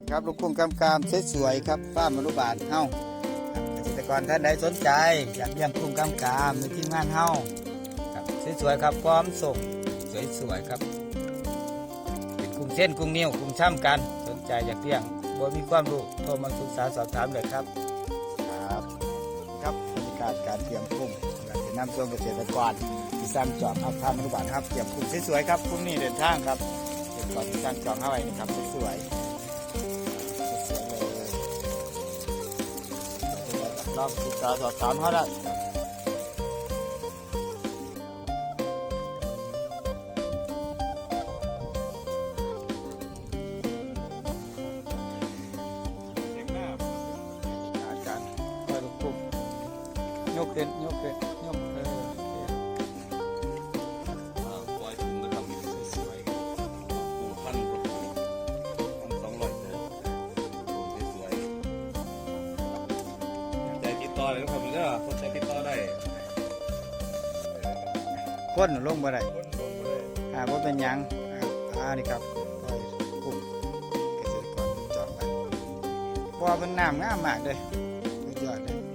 ครับลูกกุ้งกำกามสวยๆครับฟ้ามอนุบาลเฮ้าเกษตรกรท่านใดสนใจ อยากเลี้ยงกุ้งกำกามในทีมงานเฮ้าครับสวยๆครับพร้อมส่งสวยๆครับเป็นกุ้งเส้นกุ้งนิ้วกุ้งช่ำกัน สนใจอยากเลี้ยงบ่มีความรู้โทรมาศึกษาสอบถามเลยครับ ครับครับบรรยากาศการเตรียมกุ้งเราจะนำส่งเกษตรกรที่สร้างจอบครับฟาร์มอนุบาลครับเตรียมกุ้งสวยๆครับกุ้งนี่เดินทางครับเกษตรกรที่สร้างจอบเข้าไว้นะครับสวยๆ ลองติดต่อสอบ เลยนะครับเด้อสนใจติดต่อได้ๆคนลงบ่ได้คนลงไปเลยอ่าว่าเป็นหยังอ่าอ่านี่ครับคอยกลุ่มเกษตรกรจองไว้เพราะว่ามันน้ำงามมากเลยค